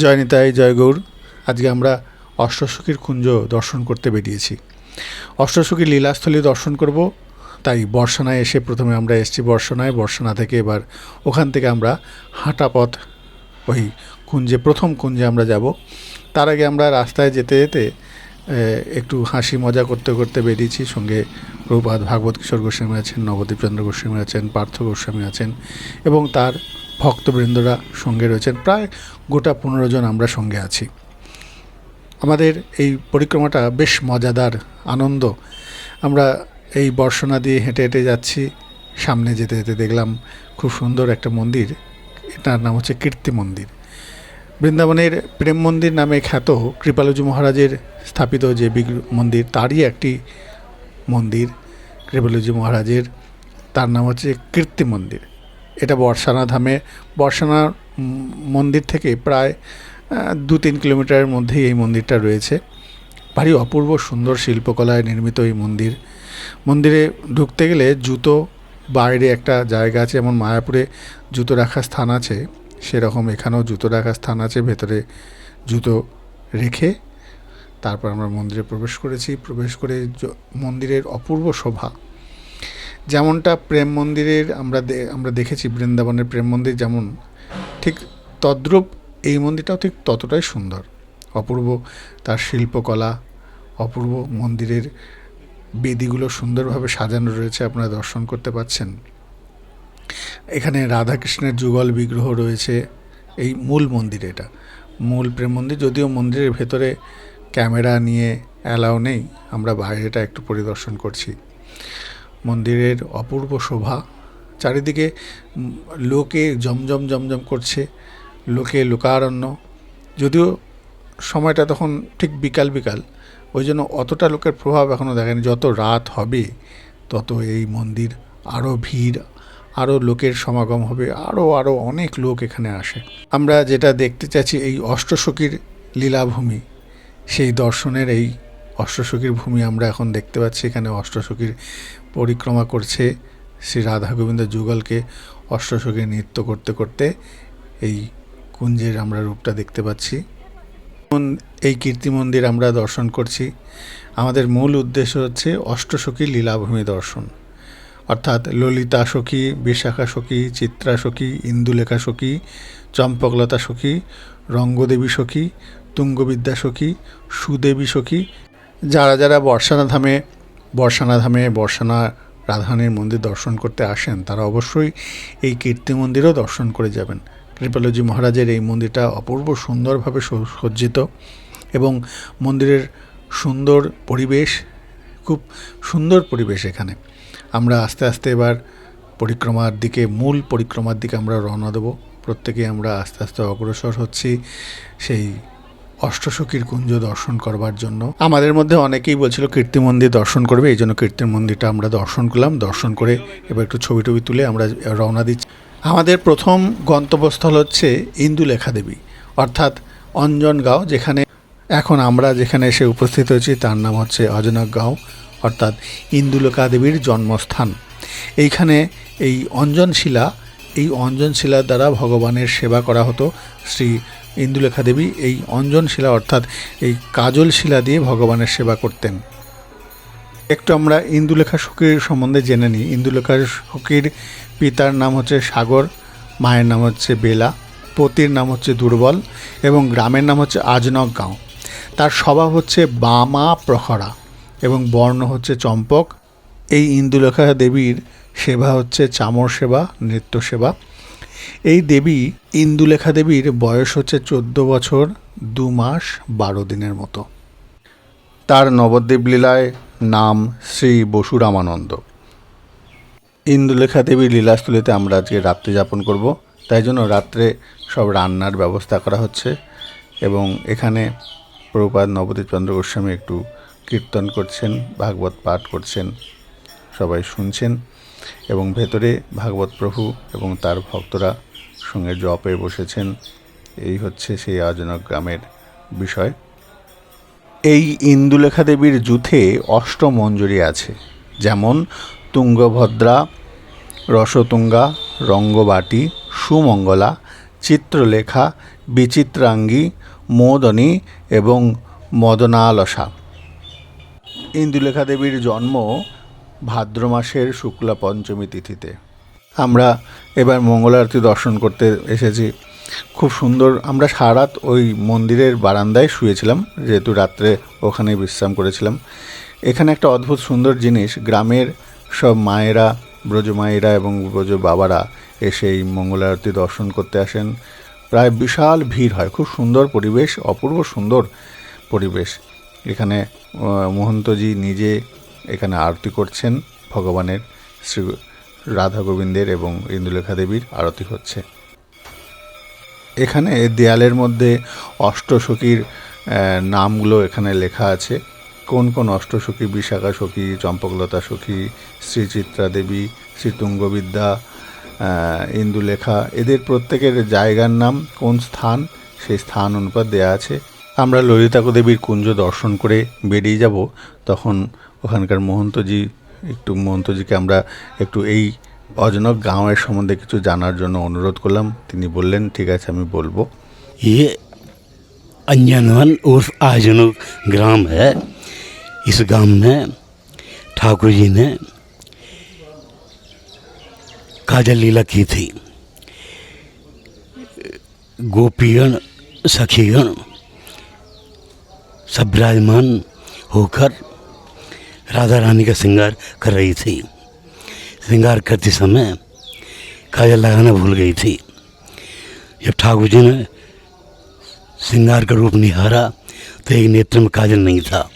জয় নিতাই, জয় গৌর। আজকে আমরা অষ্টসখীর কুঞ্জ দর্শন করতে বেরিয়েছি। অষ্টসখীর লীলাস্থলী দর্শন করব। তাই বর্ষানায় এসে প্রথমে আমরা এসেছি বর্ষানায়। বর্ষানা থেকে এবার ওখান থেকে আমরা হাঁটা পথ, ওই কুঞ্জে, প্রথম কুঞ্জে আমরা যাব। তার আগে আমরা রাস্তায় যেতে যেতে একটু হাসি মজা করতে করতে বেরিয়েছি। সঙ্গে প্রভুপাত ভাগবত কিশোর গোস্বামী আছেন নবদ্বীপ চন্দ্র গোস্বামী আছেন, পার্থ গোস্বামী আছেন এবং তার ভক্তবৃন্দরা সঙ্গে রয়েছেন। প্রায় গোটা পনেরো জন আমরা সঙ্গে আছি। আমাদের এই পরিক্রমাটা বেশ মজাদার, আনন্দ। আমরা এই বর্ষনা দিয়ে হেঁটে হেঁটে যাচ্ছি। সামনে যেতে যেতে দেখলাম খুব সুন্দর একটা মন্দির। এটার নাম হচ্ছে কীর্তি মন্দির। বৃন্দাবনের প্রেম মন্দির নামে খ্যাত কৃপালুজি মহারাজের স্থাপিত যে মন্দির, তারই একটি মন্দির। কৃপালুজি মহারাজের, তার নাম হচ্ছে কীর্তি মন্দির। এটা বর্ষানা ধামে। বর্ষানা মন্দির থেকে প্রায় দু তিন কিলোমিটারের মধ্যেই এই মন্দিরটা রয়েছে। ভারী অপূর্ব সুন্দর শিল্পকলায় নির্মিত এই মন্দির। মন্দিরে ঢুকতে গেলে জুতো, বাইরে একটা জায়গা আছে, যেমন মায়াপুরে জুতো রাখার স্থান আছে, সেরকম এখানেও জুতো রাখার স্থান আছে, ভেতরে জুতো রেখে তারপর আমরা মন্দিরে প্রবেশ করেছি। প্রবেশ করে মন্দিরের অপূর্ব শোভা। যেমনটা প্রেম মন্দিরের আমরা আমরা দেখেছি, বৃন্দাবনের প্রেম মন্দির যেমন, ঠিক তদ্রূপ এই মন্দিরটাও ঠিক ততটাই সুন্দর। অপূর্ব তার শিল্পকলা, অপূর্ব মন্দিরের বেদিগুলো সুন্দরভাবে সাজানো রয়েছে, আপনারা দর্শন করতে পাচ্ছেন। এখানে রাধাকৃষ্ণের যুগল বিগ্রহ রয়েছে, এই মূল মন্দির এটা। মূল প্রেম মন্দির, যদিও মন্দিরের ভেতরে ক্যামেরা নিয়ে অ্যালাও নেই, আমরা বাইরেটা একটু পরিদর্শন করছি। মন্দিরের অপূর্ব শোভা। চারিদিকে লোকে জমজম জমজম করছে, লোকে লোকারণ্য। যদিও সময়টা তখন ঠিক বিকাল বিকাল, ওই জন্য অতটা লোকের প্রভাব এখনও দেখেনি। যত রাত হবে, তত এই মন্দির আরও ভিড় আরও লোকের সমাগম হবে আরও আরও অনেক লোক এখানে আসে। আমরা যেটা দেখতে চাচ্ছি এই অষ্টসখীর লীলাভূমি। সেই দর্শনের এই অষ্টসখীর ভূমি আমরা এখন দেখতে পাচ্ছি। এখানে অষ্টসখীর পরিক্রমা করছে শ্রী রাধা গোবিন্দ যুগলকে অষ্টসখী নৃত্য করতে করতে এই কুঞ্জের আমরা রূপটা দেখতে পাচ্ছি। এই কীর্তি মন্দির আমরা দর্শন করছি। আমাদের মূল উদ্দেশ্য হচ্ছে অষ্টসখী লীলাভূমি দর্শন। অর্থাৎ ললিতা সখী, বিশাখা সখী, চিত্রা সখী, ইন্দুলেখা সখী, চম্পকলতা সখী, রঙ্গদেবী সখী, তুঙ্গবিদ্যা সখী, সুদেবী সখী, যারা যারা বর্ষানা বর্ষানা ধামে বর্ষানা রাধারানীর মন্দির দর্শন করতে আসেন, তারা অবশ্যই এই কীর্তি মন্দিরও দর্শন করে যাবেন। কৃপালজি মহারাজের এই মন্দিরটা অপূর্ব সুন্দরভাবে সজ্জিত এবং মন্দিরের সুন্দর পরিবেশ, খুব সুন্দর পরিবেশ এখানে। আমরা আস্তে আস্তে এবার পরিক্রমার দিকে, মূল পরিক্রমার দিকে আমরা রওনা দেবো। প্রত্যেকে আমরা আস্তে আস্তে অগ্রসর হচ্ছি সেই অষ্টসখীর কুঞ্জ দর্শন করবার জন্য। আমাদের মধ্যে অনেকেই বলছিল কীর্তি মন্দির দর্শন করবে, এই জন্য কীর্তি মন্দিরটা আমরা দর্শন করলাম। দর্শন করে এবার একটু ছবি টবি তুলে আমরা রওনা দিচ্ছি। আমাদের প্রথম গন্তব্যস্থল হচ্ছে ইন্দুলেখা দেবী, অর্থাৎ অঞ্জনগাঁও যেখানে এখন আমরা যেখানে এসে উপস্থিত হয়েছি, তার নাম হচ্ছে অজনক গাঁও, অর্থাৎ ইন্দুলেখা দেবীর জন্মস্থান। এইখানে এই অঞ্জনশিলা, এই অঞ্জনশিলার দ্বারা ভগবানের সেবা করা হতো। শ্রী ইন্দুলেখা দেবী এই অঞ্জন শিলা অর্থাৎ এই কাজল শিলা দিয়ে ভগবানের সেবা করতেন। একটু আমরা ইন্দুলেখা সখীর সম্বন্ধে জেনে নিই। ইন্দুলেখা সখীর পিতার নাম হচ্ছে সাগর, মায়ের নাম হচ্ছে বেলা, পতির নাম হচ্ছে দুর্বল এবং গ্রামের নাম হচ্ছে আজনক গাঁও। তার স্বভাব হচ্ছে বামা প্রখরা এবং বর্ণ হচ্ছে চম্পক। এই ইন্দুলেখা দেবীর সেবা হচ্ছে চামর সেবা, নৃত্য সেবা। এই দেবী ইন্দুলেখা দেবীর বয়স হচ্ছে চোদ্দ বছর, দু মাস, বারো দিনের মতো। তার নবদ্বীপ লীলায় নাম শ্রী বসুরামানন্দ। ইন্দুলেখা দেবীর লীলাস্থলীতে আমরা আজকে রাত্রি যাপন করব। তাই জন্য রাত্রে সব রান্নার ব্যবস্থা করা হচ্ছে এবং এখানে প্রভুপাদ নবদ্বীপ চন্দ্র গোস্বামী একটু কীর্তন করছেন, ভাগবত পাঠ করছেন, সবাই শুনছেন। এবং ভেতরে ভাগবত প্রভু এবং তার ভক্তরা সঙ্গে জপে বসেছেন। এই হচ্ছে সেই আজনক গ্রামের বিষয়। এই ইন্দুলেখা দেবীর জুথে অষ্টমঞ্জুরি আছে, যেমন তুঙ্গভদ্রা, রসতুঙ্গা, রঙ্গবাটি, সুমঙ্গলা, চিত্রলেখা, বিচিত্রাঙ্গী, মোদনী এবং মদনালসা। ইন্দুলেখা দেবীর জন্ম ভাদ্র মাসের শুক্লা পঞ্চমী তিথিতে। আমরা এবার মঙ্গল আরতি দর্শন করতে এসেছি। খুব সুন্দর, আমরা সারাত ওই মন্দিরের বারান্দায় শুয়েছিলাম, যেহেতু রাত্রে ওখানে বিশ্রাম করেছিলাম। এখানে একটা অদ্ভুত সুন্দর জিনিস, গ্রামের সব মায়েরা ব্রজ মায়েরা এবং ব্রজ বাবারা এসে এই মঙ্গল আরতি দর্শন করতে আসেন। প্রায় বিশাল ভিড় হয়, খুব সুন্দর পরিবেশ, অপূর্ব সুন্দর পরিবেশ। এখানে মহন্তজি নিজে এখানে আরতি করছেন ভগবানের শ্রী রাধা গোবিন্দের এবং ইন্দুলেখা দেবীর আরতি হচ্ছে। এখানে দেয়ালের মধ্যে অষ্টসখীর নামগুলো এখানে লেখা আছে। কোন কোন অষ্টসখী, বিশাখা সখী, চম্পকলতা সখী, শ্রীচিত্রা দেবী শ্রী তুঙ্গবিদ্যা ইন্দুলেখা এদের প্রত্যেকের জায়গার নাম, কোন স্থান, সেই স্থান অনুপাত দেয়া আছে। আমরা ললিতাকু দেবীর কুঞ্জ দর্শন করে বেরিয়ে যাব, তখন ওখানকার মহন্তজি একটু মহন্তজিকে আমরা একটু এই অজনক গাঁওয়ের সম্বন্ধে কিছু জানার জন্য অনুরোধ করলাম তিনি বললেন ঠিক আছে আমি বলবো ये अंजनवन उर्फ आजनो ग्राम है इस गांव में ठाकुर जी ने काजल लीला की थी गोपीगण सखीगण सब विराजमान होकर राधा रानी का श्रृंगार कर रही थी। श्रृंगार करते समय काजल लगाना भूल गई थी। जब ठाकुर जी ने श्रृंगार का रूप निहारा तो एक नेत्र में काजल नहीं था,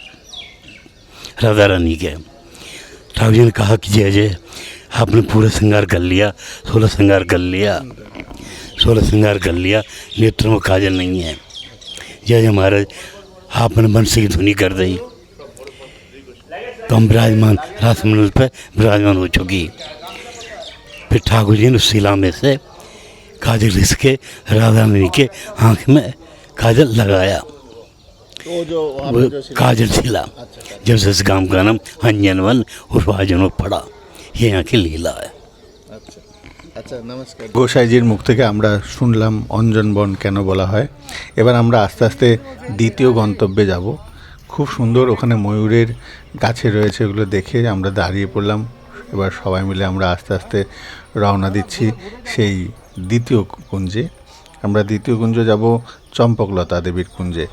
राधा रानी के। ठाकुर जी ने कहा कि जय जय, आपने पूरा श्रृंगार कर लिया, सोलह श्रृंगार कर लिया, सोलह श्रृंगार कर लिया, नेत्र में काजल नहीं है। जय जय महाराज, आपने बंसी की धुनी कर दी। तो हम विराजमान रासमंडल पर विराजमान हो चुकी फिर ठाकुर जी ने उस शिला में से काजल रिसके राधा रानी के आंख में काजल लगाया वो काजल शिला जब से इस गांव का नाम अंजनवन उर्फ आजनो पड़ा ये यहाँ की लीला है গোসাইজির মুখ থেকে আমরা শুনলাম অঞ্জন বন কেন বলা হয় এবার আমরা আস্তে আস্তে দ্বিতীয় গন্তব্যে যাব খুব সুন্দর ওখানে ময়ূরের গাছে রয়েছে ওগুলো দেখে আমরা দাঁড়িয়ে পড়লাম। এবার সবাই মিলে আমরা আস্তে আস্তে রওনা দিচ্ছি সেই দ্বিতীয় কুঞ্জে। আমরা দ্বিতীয় কুঞ্জ যাব চম্পকলতা দেবীর কুঞ্জে।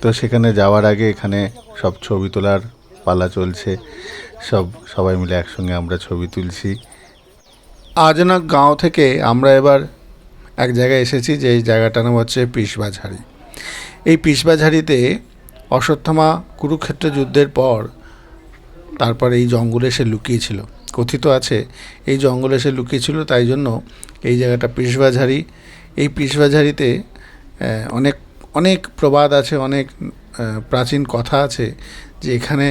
তো সেখানে যাওয়ার আগে এখানে সব ছবি তোলার পালা চলছে। সব সবাই মিলে একসঙ্গে আমরা ছবি তুলছি। আজনক গাঁও থেকে আমরা এবার এক জায়গায় এসেছি, যে এই জায়গাটার নাম হচ্ছে পিসবাঝাড়ি এই পিসবাঝাড়িতে অশ্বত্থামা কুরুক্ষেত্র যুদ্ধের পর তারপর এই জঙ্গলে সে লুকিয়েছিল। কথিত আছে, এই জঙ্গলে সে লুকিয়েছিল তাই জন্য এই জায়গাটা পিসবাঝারি। এই পিসবাঝারিতে অনেক অনেক প্রবাদ আছে, অনেক প্রাচীন কথা আছে যে এখানে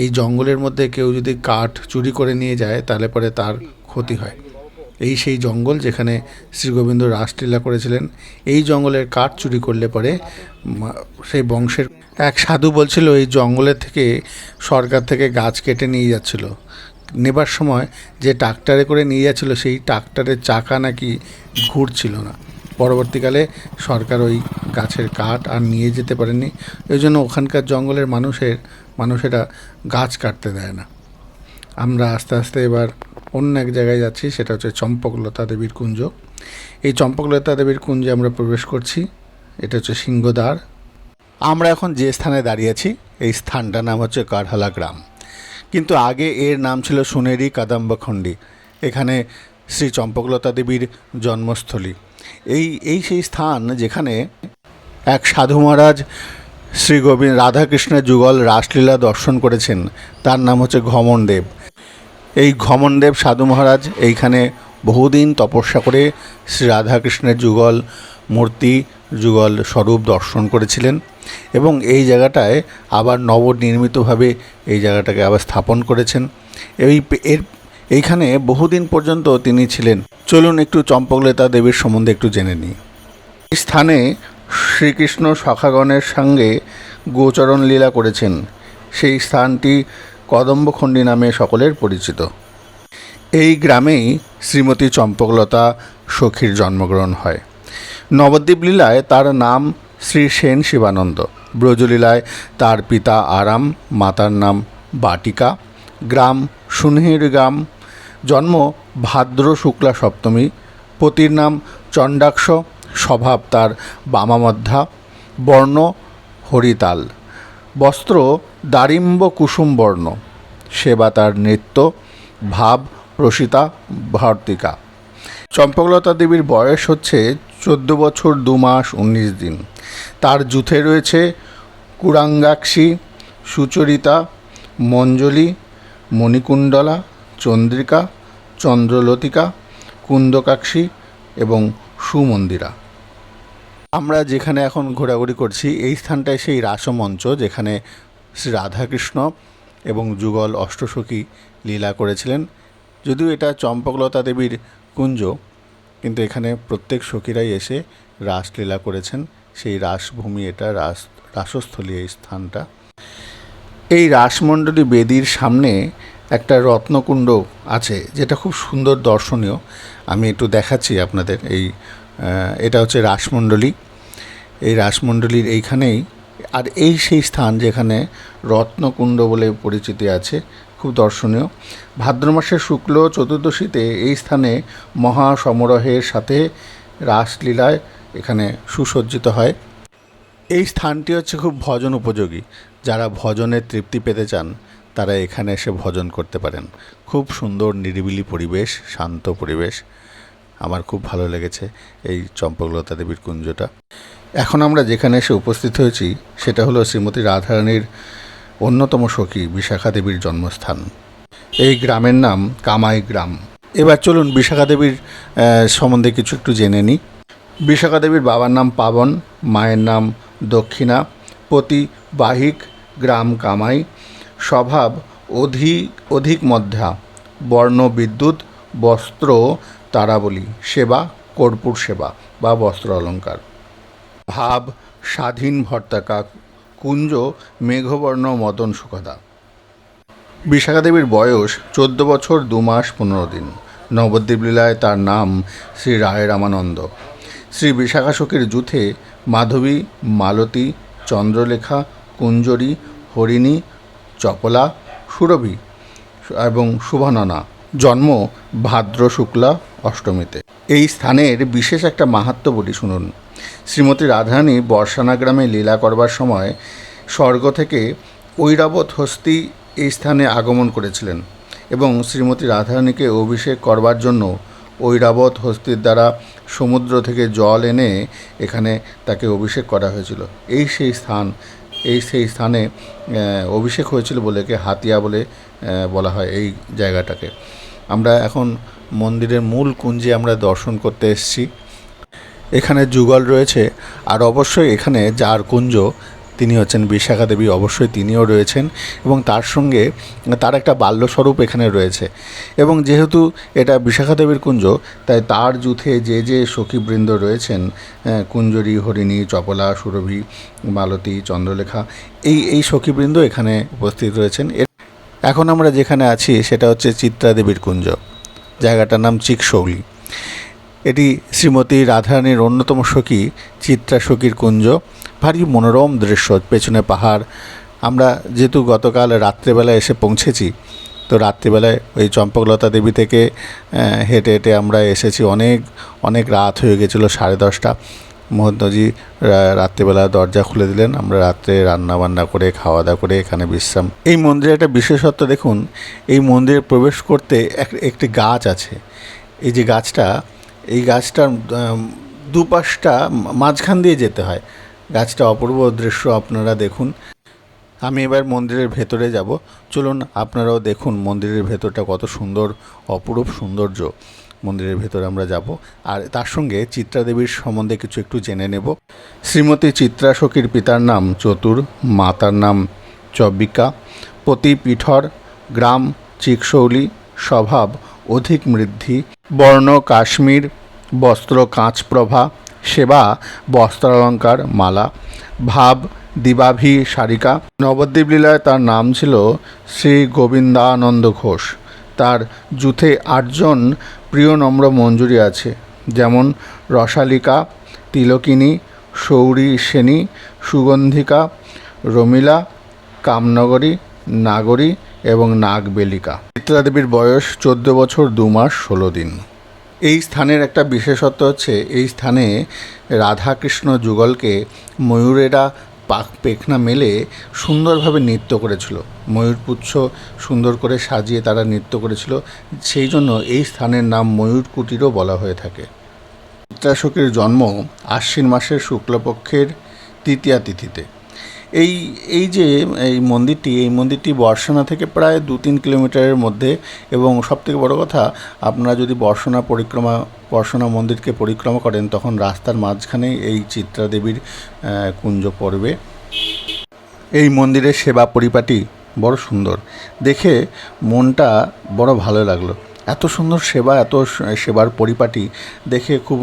এই জঙ্গলের মধ্যে কেউ যদি কাঠ চুরি করে নিয়ে যায় তাহলে পরে তার ক্ষতি হয়। এই সেই জঙ্গল যেখানে শ্রীগোবিন্দ রাসলীলা করেছিলেন, এই জঙ্গলের কাঠ চুরি করলে পরে সেই বংশের এক সাধু বলছিল, এই জঙ্গলের থেকে সরকার থেকে গাছ কেটে নিয়ে যাচ্ছিল। নেবার সময় যে ট্রাক্টরে করে নিয়ে যাচ্ছিল, সেই ট্রাক্টরের চাকা নাকি ঘুরছিল না। পরবর্তীকালে সরকার ওই গাছের কাঠ আর নিয়ে যেতে পারেনি ওই জন্য ওখানকার জঙ্গলের মানুষের, মানুষেরা গাছ কাটতে দেয় না। আমরা আস্তে আস্তে এবার অন্য এক জায়গায় যাচ্ছি, সেটা হচ্ছে চম্পকলতা দেবীর কুঞ্জ। এই চম্পকলতা দেবীর কুঞ্জে আমরা প্রবেশ করছি। এটা হচ্ছে সিংহদ্বার। আমরা এখন যে স্থানে দাঁড়িয়েছি এই স্থানটার নাম হচ্ছে কারহালা গ্রাম। কিন্তু আগে এর নাম ছিল সোনেরি কাদাম্বখণ্ডী, এখানে শ্রী চম্পকলতা দেবীর জন্মস্থলী। এই এই সেই স্থান যেখানে এক সাধু মহারাজ শ্রী গোবিন্দ, রাধাকৃষ্ণের যুগল রাসলীলা দর্শন করেছেন, তার নাম হচ্ছে ঘমনদেব। এই ঘমনদেব সাধু মহারাজ এইখানে বহুদিন তপস্যা করে শ্রী রাধাকৃষ্ণের যুগল মূর্তি, যুগল স্বরূপ দর্শন করেছিলেন এবং এই জায়গাটায় আবার নবনির্মিতভাবে এই জায়গাটাকে আবার স্থাপন করেছেন। এই এর এইখানে বহুদিন পর্যন্ত তিনি ছিলেন। চলুন একটু চম্পকলেতা দেবীর সম্বন্ধে একটু জেনে নিই। এই স্থানে শ্রীকৃষ্ণ সখাগণের সঙ্গে গোচরণ লীলা করেছেন। সেই স্থানটি কদম্বখণ্ডী নামে সকলের পরিচিত। এই গ্রামেই শ্রীমতী চম্পকলতা সখীর জন্মগ্রহণ হয়। নবদ্বীপ লীলায় তার নাম শ্রী সেন শিবানন্দ। ব্রজলীলায় তার পিতা আরাম, মাতার নাম বাটিকা। গ্রাম সুনহির গ্রাম। জন্ম ভাদ্র শুক্লা সপ্তমী। পতির নাম চণ্ডাক্ষ। স্বভাব তার বামামধ্যা। বর্ণ হরিতাল। বস্ত্র দারিম্ব কুসুম বর্ণ। সেবা তার নৃত্য, ভাব প্রসিতা ভার্তিকা। চম্পকলতা দেবীর বয়স হচ্ছে চোদ্দ বছর দু মাস উনিশ দিন। তার জুথে রয়েছে কুরাঙ্গাক্ষী সুচরিতা, মঞ্জলি, মণিকুণ্ডলা, চন্দ্রিকা, চন্দ্রলতিকা, কুন্দকাক্ষী এবং সুমন্দিরা। আমরা যেখানে এখন ঘোরাঘুরি করছি, এই স্থানটায় সেই রাসমঞ্চ যেখানে শ্রী রাধাকৃষ্ণ এবং যুগল অষ্টসখী লীলা করেছিলেন। যদিও এটা চম্পকলতা দেবীর কুঞ্জ, কিন্তু এখানে প্রত্যেক সখীরাই এসে রাসলীলা করেছেন। সেই রাসভূমি এটা, রাস, রাসস্থলী এই স্থানটা। এই রাসমণ্ডলী বেদির সামনে একটা রত্নকুণ্ড আছে, যেটা খুব সুন্দর দর্শনীয়। আমি একটু দেখাচ্ছি আপনাদের এই এটা হচ্ছে রাসমণ্ডলী। এই রাসমণ্ডলীর এইখানেই আর এই সেই স্থান যেখানে রত্নকুণ্ড বলে পরিচিতি আছে, খুব দর্শনীয়। ভাদ্র মাসের শুক্ল চতুর্দশীতে এই স্থানে মহা সমারোহের সাথে রাসলীলায় এখানে সুসজ্জিত হয়। এই স্থানটি হচ্ছে খুব ভজন উপযোগী। যারা ভজনের তৃপ্তি পেতে চান, তারা এখানে এসে ভজন করতে পারেন। খুব সুন্দর নিরিবিলি পরিবেশ, শান্ত পরিবেশ। আমার খুব ভালো লেগেছে এই চম্পকলতা দেবীর কুঞ্জটা। এখন আমরা যেখানে এসে উপস্থিত হয়েছি, সেটা হলো শ্রীমতী রাধারানীর অন্যতম সখী বিশাখা দেবীর জন্মস্থান। এই গ্রামের নাম কামাই গ্রাম। এবার চলুন বিশাখা দেবীর সম্বন্ধে কিছু একটু জেনে নিই। বিশাখা দেবীর বাবার নাম পাবন, মায়ের নাম দক্ষিণা, পতি বাহিক, গ্রাম কামাই, স্বভাব অধিক অধিক মধ্যা, বর্ণ বিদ্যুৎ, বস্ত্র তারাবলী, সেবা, কর্পূর সেবা বা বস্ত্র অলঙ্কার ভাব, স্বাধীন ভর্তাকা, কুঞ্জ, মেঘবর্ণ, মদন সুখদা বিশাখা দেবীর বয়স চোদ্দ বছর দু মাস পনেরো দিন। নবদ্বীপ লীলায় তার নাম শ্রী রায় রামানন্দ। শ্রী বিশাখা সখীর যুথে মাধবী, মালতী, চন্দ্রলেখা, কুঞ্জরী, হরিণী, চপলা, সুরভি এবং শুভাননা জন্ম ভাদ্র শুক্লা অষ্টমীতে। এই স্থানের বিশেষ একটা মাহাত্ম্য বলি শুনুন। শ্রীমতী রাধারানী বর্ষানা গ্রামে লীলা করবার সময় স্বর্গ থেকে ঐরাবত হস্তি এই স্থানে আগমন করেছিলেন এবং শ্রীমতী রাধারানীকে অভিষেক করবার জন্য ঐরাবত হস্তির দ্বারা সমুদ্র থেকে জল এনে এখানে তাকে অভিষেক করা হয়েছিল। এই সেই স্থান এই সেই স্থানে অভিষেক হয়েছিল বলে হাতিয়া বলে বলা হয় এই জায়গাটাকে। আমরা এখন মন্দিরের মূল কুঞ্জে আমরা দর্শন করতে এসেছি। এখানে যুগল রয়েছে, আর অবশ্যই এখানে যার কুঞ্জ তিনি হচ্ছেন বিশাখা দেবী, অবশ্যই তিনিও রয়েছেন এবং তার সঙ্গে তার একটা বাল্যস্বরূপ এখানে রয়েছে। এবং যেহেতু এটা বিশাখা দেবীর কুঞ্জ, তাই তার যুথে যে যে সখীবৃন্দ রয়েছেন কুঞ্জরী, হরিণী, চপলা, সুরভি, মালতী, চন্দ্রলেখা, এই এই সখীবৃন্দ এখানে উপস্থিত রয়েছেন। এখন আমরা যেখানে আছি, সেটা হচ্ছে চিত্রা দেবীর কুঞ্জ। জায়গাটার নাম চিকশৌলি। এটি শ্রীমতী রাধারানীর অন্যতম সখী, চিত্রা সখীর কুঞ্জ। ভারী মনোরম দৃশ্য, পেছনে পাহাড়। আমরা যেহেতু গতকাল রাত্রেবেলা এসে পৌঁছেছি, তো রাত্রিবেলায় ওই চম্পকলতা দেবী থেকে হেঁটে হেঁটে আমরা এসেছি। অনেক অনেক রাত হয়ে গেছিল, সাড়ে দশটা। মহন্তজি রাত্রিবেলা দরজা খুলে দিলেন। আমরা রাত্রে রান্না বান্না করে খাওয়া দাওয়া করে এখানে বিশ্রাম। এই মন্দিরে একটা বিশেষত্ব দেখুন, এই মন্দিরে প্রবেশ করতে এক- একটি গাছ আছে। এই যে গাছটা এই গাছটার দুপাশটা মাঝখান দিয়ে যেতে হয়। গাছটা অপূর্ব দৃশ্য আপনারা দেখুন। আমি এবার মন্দিরের ভেতরে যাব। চলুন আপনারাও দেখুন মন্দিরের ভেতরটা কত সুন্দর, অপরূপ সৌন্দর্য। মন্দিরের ভেতরে আমরা যাব। আর তার সঙ্গে চিত্রা দেবীর সম্বন্ধে কিছু একটু জেনে নেব। শ্রীমতী চিত্রা সখীর পিতার নাম চতুর, মাতার নাম চব্বিকা। পতি পিঠর, গ্রাম, চিকশৌলি, স্বভাব অধিক মৃদ্ধি, বর্ণ, কাশ্মীর, বস্ত্র কাঁচপ্রভা সেবা, বস্ত্রালঙ্কার, মালা, ভাব, দিবাভি, সারিকা। নবদ্বীপ লীলায় তার নাম ছিল শ্রী গোবিন্দানন্দ ঘোষ। তার যুথে আটজন প্রিয় নম্র মঞ্জুরি আছে, যেমন রসালিকা, তিলকিনী, সৌরী সেনী, সুগন্ধিকা, রমিলা, কামনগরী, নাগরী এবং নাগবেলিকা। চিত্রা দেবীর বয়স চোদ্দ বছর দু মাস ষোলো দিন। এই স্থানের একটা বিশেষত্ব হচ্ছে, এই স্থানে রাধাকৃষ্ণ যুগলকে ময়ূরেরা পাক পেখনা মেলে সুন্দরভাবে নৃত্য করেছিল। ময়ূরপুচ্ছ সুন্দর করে সাজিয়ে তারা নৃত্য করেছিল। সেই জন্য এই স্থানের নাম ময়ূর কুটিরও বলা হয়ে থাকে। চিত্রাশোকের জন্ম আশ্বিন মাসের শুক্লপক্ষের তৃতীয়া তিথিতে। এই এই যে, এই মন্দিরটি এই মন্দিরটি বর্ষনা থেকে প্রায় দু তিন কিলোমিটারের মধ্যে এবং সবথেকে বড় কথা, আপনারা যদি বর্ষনা পরিক্রমা, বর্ষনা মন্দিরকে পরিক্রমা করেন, তখন রাস্তার মাঝখানে এই চিত্রা দেবীর কুঞ্জ পড়বে। এই মন্দিরের সেবা পরিপাটি বড় সুন্দর। দেখে মনটা বড় ভালো লাগল। এত সুন্দর সেবা, এত সেবার পরিপাটি দেখে খুব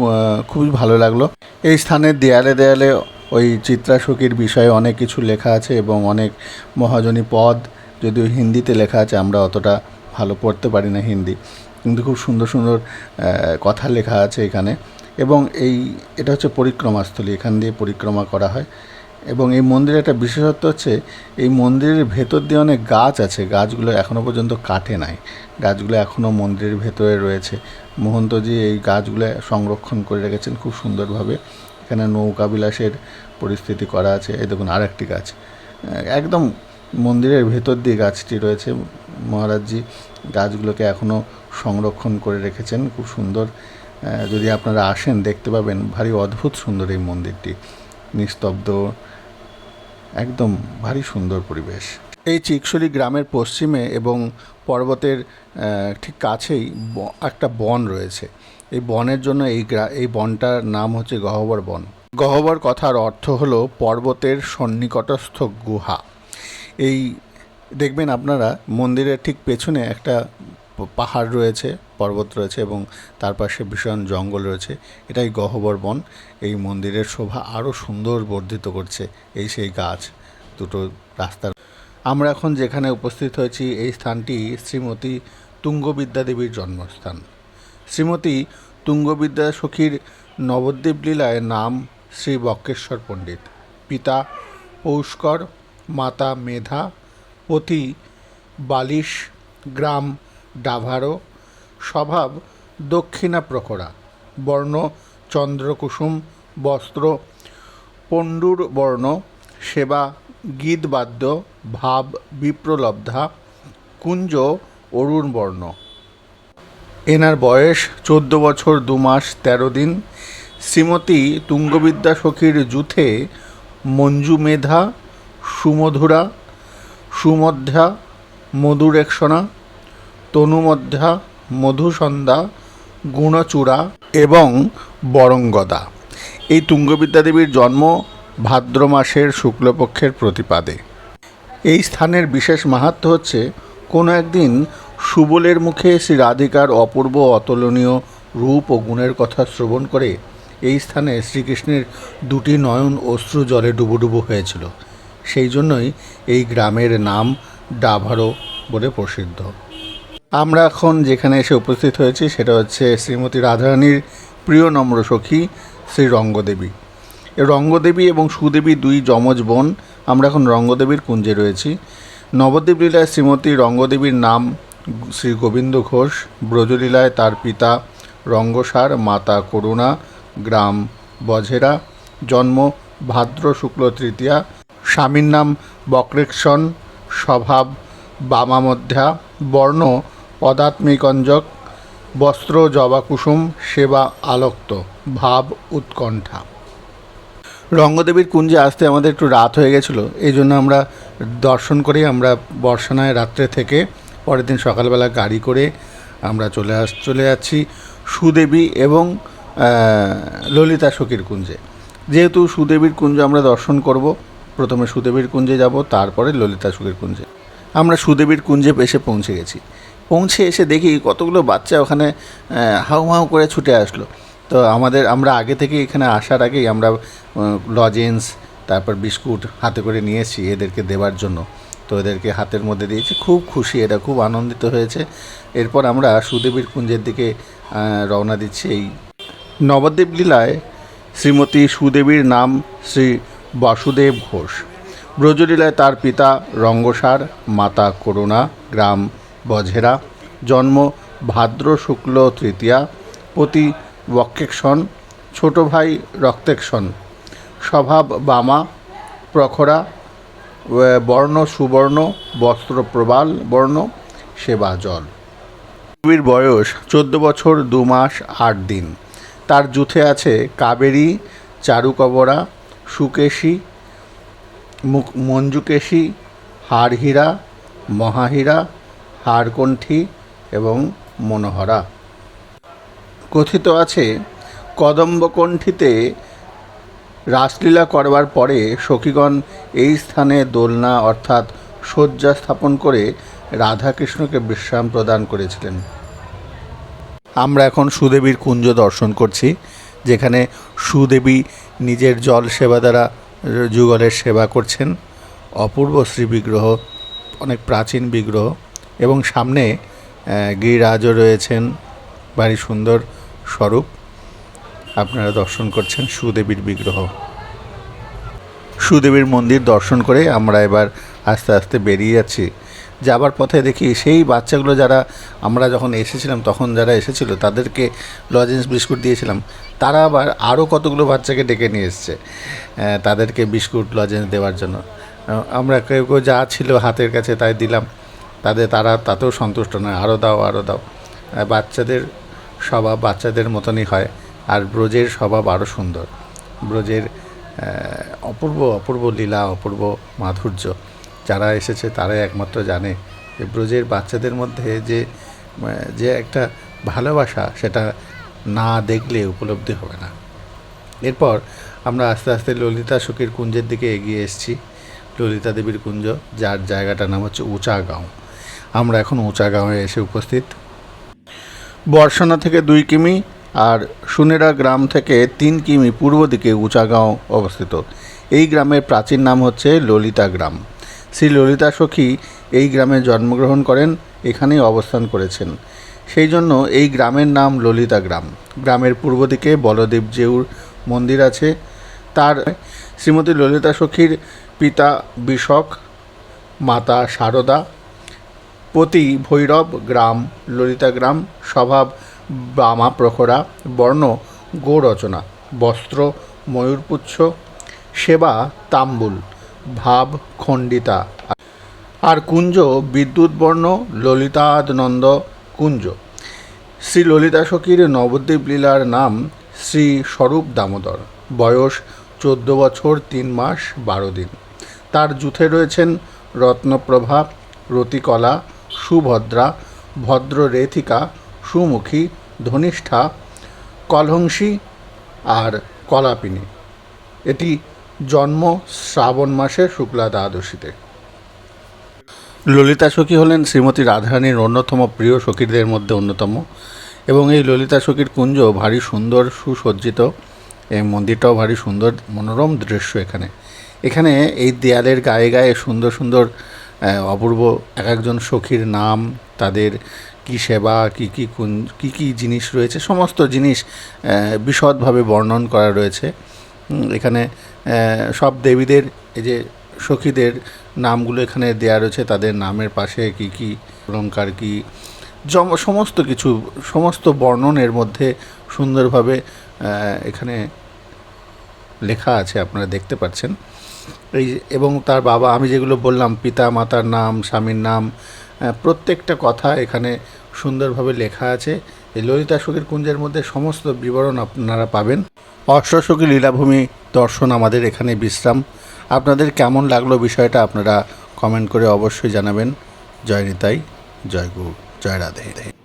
খুবই ভালো লাগল। এই স্থানের দেয়ালে দেয়ালে ওই চিত্রাশোকের বিষয়ে অনেক কিছু লেখা আছে এবং অনেক মহাজনী পদ যদিও হিন্দিতে লেখা আছে, আমরা অতটা ভালো পড়তে পারি না হিন্দি। কিন্তু খুব সুন্দর সুন্দর কথা লেখা আছে এখানে। এবং এই, এটা হচ্ছে পরিক্রমাস্থলী, এখান দিয়ে পরিক্রমা করা হয়। এবং এই মন্দিরের একটা বিশেষত্ব হচ্ছে, এই মন্দিরের ভেতর দিয়ে অনেক গাছ আছে, গাছগুলো এখনও পর্যন্ত কাটে নাই। গাছগুলো এখনও মন্দিরের ভেতরে রয়েছে। মহন্তজি এই গাছগুলো সংরক্ষণ করে রেখেছেন খুব সুন্দরভাবে। এখানে নৌকা বিলাসের পরিস্থিতি করা আছে। এই দেখুন আরেকটি গাছ। একদম মন্দিরের ভেতর দিয়ে গাছটি রয়েছে। মহারাজজি গাছগুলোকে এখনও সংরক্ষণ করে রেখেছেন। খুব সুন্দর যদি আপনারা আসেন দেখতে পাবেন ভারী অদ্ভুত সুন্দর এই মন্দিরটি। নিস্তব্ধ, একদম ভারী সুন্দর পরিবেশ। এই চিকসলি গ্রামের পশ্চিমে এবং পর্বতের ঠিক কাছেই একটা বন রয়েছে। এই বনের জন্য এই এই বনটার নাম হচ্ছে গহ্বর বন। গহ্বর কথার অর্থ হলো পর্বতের সন্নিকটস্থ গুহা। এই, দেখবেন আপনারা, মন্দিরের ঠিক পেছনে একটা পাহাড় রয়েছে, পর্বত রয়েছে এবং তার পাশে ভীষণ জঙ্গল রয়েছে। এটাই গহ্বর বন। এই মন্দিরের শোভা আরও সুন্দর বর্ধিত করছে। এই সেই গাছ, দুটো রাস্তার আমরা এখন যেখানে উপস্থিত হয়েছি, এই স্থানটি শ্রীমতী তুঙ্গবিদ্যা দেবীর জন্মস্থান। শ্রীমতী তুঙ্গবিদ্যা সখীর নবদ্বীপ লীলায় নাম শ্রী বক্রেশ্বর পণ্ডিত। পিতা পৌষ্কর, মাতা মেধা, পতি বালিশ, গ্রাম ডাভারো, স্বভাব দক্ষিণা প্রখরা, বর্ণ চন্দ্রকুসুম, বস্ত্র পণ্ডুর বর্ণ, সেবা গীতবাদ্য, ভাব, বিপ্রলব্ধা, কুঞ্জ অরুণ বর্ণ এনার বয়স চোদ্দ বছর দু মাস তেরো দিন। শ্রীমতী তুঙ্গবিদ্যা সখীর যুথে মঞ্জু মেধা, সুমধুরা, সুমধ্যা, মধুরেক্ষণা, তনুমধ্যা মধুসন্ধা গুণচূড়া এবং বরঙ্গদা। এই তুঙ্গবিদ্যা দেবীর জন্ম ভাদ্র মাসের শুক্লপক্ষের প্রতিপাদে। এই স্থানের বিশেষ মাহাত্ম্য হচ্ছে, কোনো একদিন সুবলের মুখে শ্রী রাধিকার অপূর্ব অতুলনীয় রূপ ও গুণের কথা শ্রবণ করে এই স্থানে শ্রীকৃষ্ণের দুটি নয়ন অশ্রু জলে ডুবুডুবু হয়েছিল। সেই জন্যই এই গ্রামের নাম ডাভারো বলে প্রসিদ্ধ। আমরা এখন যেখানে এসে উপস্থিত হয়েছি, সেটা হচ্ছে শ্রীমতী রাধারানীর প্রিয় নম্র সখী শ্রী রঙ্গদেবী। রঙ্গদেবী এবং সুদেবী দুই যমজ বোন। আমরা এখন রঙ্গদেবীর কুঞ্জে রয়েছি। নবদ্বীপ লীলায় শ্রীমতী রঙ্গদেবীর নাম শ্রী গোবিন্দ ঘোষ। ব্রজলীলায় তার পিতা রঙ্গসার, মাতা করুণা, গ্রাম বঝেরা। জন্ম ভাদ্র শুক্ল তৃতীয়া। স্বামীর নাম বক্রেক্ষণ স্বভাব বামামধ্যা। বর্ণ পদাত্মিকঞ্জক। বস্ত্র জবাকুসুম সেবা আলোক্ত। ভাব উৎকণ্ঠা। রঙ্গদেবীর কুঞ্জে আসতে আমাদের একটু রাত হয়ে গেছিল, এই জন্য আমরা দর্শন করে, আমরা বর্ষানায় রাত্রে থেকে, পরের দিন সকালবেলা গাড়ি করে আমরা চলে আস, চলে যাচ্ছি সুদেবী এবং ললিতা সখীর কুঞ্জে। যেহেতু সুদেবীর কুঞ্জ আমরা দর্শন করব, প্রথমে সুদেবীর কুঞ্জে যাব, তারপরে ললিতা সখীর কুঞ্জে। আমরা সুদেবীর কুঞ্জে এসে পৌঁছে গেছি। পৌঁছে এসে দেখি কতগুলো বাচ্চা ওখানে হাউ হাউ করে ছুটে আসলো। তো আমাদের, আমরা আগে থেকে এখানে আসার আগেই আমরা লজেন্স তারপর বিস্কুট হাতে করে নিয়ে এসেছি এদেরকে দেওয়ার জন্য। তো এদেরকে হাতের মধ্যে দিয়েছি। খুব খুশি, এরা খুব আনন্দিত হয়েছে। এরপর আমরা সুদেবীর কুঞ্জের দিকে রওনা দিচ্ছি এই নবদ্বীপ লীলায়। শ্রীমতী সুদেবীর নাম শ্রী বাসুদেব ঘোষ। ব্রজলীলায় তার পিতা রঙ্গসার, মাতা করুণা, গ্রাম বঝেরা। জন্ম ভাদ্র শুক্ল তৃতীয়া। পতি বক্ষেক্ষণ ছোট ভাই রক্তেক্ষণ। স্বভাব বামা, প্রখরা বর্ণ, সুবর্ণ, বস্ত্র প্রবাল, বর্ণ সেবা জল কবির বয়স চোদ্দ বছর দু মাস আট দিন। তার জুথে আছে কাবেরী, চারুকবরা, সুকেশী মঞ্জুকেশী, হাড়হীরা, মহাহীরা, হাড়কণ্ঠী এবং মনোহরা। কথিত আছে, কদম্বকণ্ঠীতে রাসলীলা করবার পরে সখীগণ এই স্থানে দোলনা অর্থাৎ শয্যা স্থাপন করে রাধাকৃষ্ণকে বিশ্রাম প্রদান করেছিলেন। আমরা এখন সুদেবীর কুঞ্জ দর্শন করছি, যেখানে সুদেবী নিজের জল সেবা দ্বারা, যুগলের সেবা করছেন। অপূর্ব শ্রী বিগ্রহ, অনেক প্রাচীন বিগ্রহ এবং সামনে গিরিরাজও রয়েছেন। ভারী সুন্দর। স্বরূপ, আপনারা দর্শন করছেন সুদেবীর বিগ্রহ। সুদেবীর মন্দির দর্শন করে আমরা এবার আস্তে আস্তে বেরিয়ে যাচ্ছি। যাবার পথে দেখি সেই বাচ্চাগুলো যারা আমরা যখন এসেছিলাম, তখন যারা এসেছিল, তাদেরকে লজেন্স বিস্কুট দিয়েছিলাম। তারা আবার আরও কতগুলো বাচ্চাকে ডেকে নিয়ে এসছে তাদেরকে বিস্কুট, লজেন্স দেওয়ার জন্য। আমরা কেউ কেউ যা ছিল হাতের কাছে তাই দিলাম। তাদের, তারা তাতেও সন্তুষ্ট নয়। আরও দাও আরও দাও। বাচ্চাদের স্বভাব বাচ্চাদের মতনই হয় আর ব্রজের স্বভাব আরও সুন্দর। ব্রজের অপূর্ব অপূর্ব লীলা, অপূর্ব মাধুর্য যারা এসেছে তারাই একমাত্র জানে যে ব্রজের বাচ্চাদের মধ্যে যে যে একটা ভালোবাসা সেটা না দেখলে উপলব্ধি হবে না। এরপর আমরা আস্তে আস্তে ললিতা সুখীর কুঞ্জের দিকে এগিয়ে এসেছি। ললিতা দেবীর কুঞ্জ, যার জায়গাটার নাম হচ্ছে উঁচা গাঁও। আমরা এখন উঁচা গাঁয়ে এসে উপস্থিত। বর্ষণা থেকে দুই কিমি আর সুনেরা গ্রাম থেকে তিন কিমি পূর্ব দিকে উঁচাগাঁও অবস্থিত। এই গ্রামের প্রাচীন নাম হচ্ছে ললিতা গ্রাম। শ্রী ললিতা সখী এই গ্রামে জন্মগ্রহণ করেন, এখানেই অবস্থান করেছেন। সেই জন্য এই গ্রামের নাম ললিতা গ্রাম। গ্রামের পূর্ব দিকে বলদেব জিউর মন্দির আছে। তার শ্রীমতী ললিতা সখীর পিতা বিশক, মাতা শারদা পতি ভৈরব গ্রাম, ললিতা গ্রাম, স্বভাব বামা প্রখরা, বর্ণ গোরচনা, বস্ত্র ময়ূরপুচ্ছ, সেবা তাম্বুল, ভাব খণ্ডিতা। আর কুঞ্জ বিদ্যুৎ বর্ণ ললিতানন্দ কুঞ্জ। শ্রী ললিতা সখীর নবদ্বীপ লীলার নাম শ্রী স্বরূপ দামোদর। বয়স চোদ্দ বছর তিন মাস বারো দিন। তার জুথে রয়েছেন রত্নপ্রভা, রতিকলা সুভদ্রা, ভদ্ররেথিকা, সুমুখী, ধনিষ্ঠা, কলহংসী আর কলাপিনী। এটি জন্ম শ্রাবণ মাসের শুক্লা দ্বাদশীতে। ললিতা সখী হলেন শ্রীমতী রাধারানীর অন্যতম প্রিয় সখীদের মধ্যে অন্যতম এবং এই ললিতা সখীর কুঞ্জ ভারী সুন্দর সুসজ্জিত। এই মন্দিরটাও ভারী সুন্দর, মনোরম দৃশ্য এখানে। এখানে এই দেয়ালের গায়ে গায়ে সুন্দর সুন্দর অপূর্ব এক একজন সখীর নাম, তাদের কি সেবা, কি কি কুঞ্জ কী কী জিনিস রয়েছে, সমস্ত জিনিস বিশদভাবে বর্ণন করা রয়েছে। এখানে সব দেবীদের, এই যে সখীদের নামগুলো এখানে দেয়া রয়েছে, তাদের নামের পাশে কি কি অলঙ্কার কি, জম- সমস্ত কিছু, সমস্ত বর্ণনের মধ্যে সুন্দরভাবে এখানে লেখা আছে, আপনারা দেখতে পাচ্ছেন। এই এবং তার বাবা, আমি যেগুলো বললাম, পিতা, মাতার নাম, স্বামীর নাম প্রত্যেকটা কথা এখানে সুন্দরভাবে লেখা আছে। এই ললিতা সখীর কুঞ্জের মধ্যে সমস্ত বিবরণ আপনারা পাবেন। অষ্টসখী লীলাভূমি দর্শন আমাদের এখানে বিশ্রাম। আপনাদের কেমন লাগল বিষয়টা আপনারা কমেন্ট করে অবশ্যই জানাবেন। জয় নিতাই, জয় গুরু, জয় রাধে।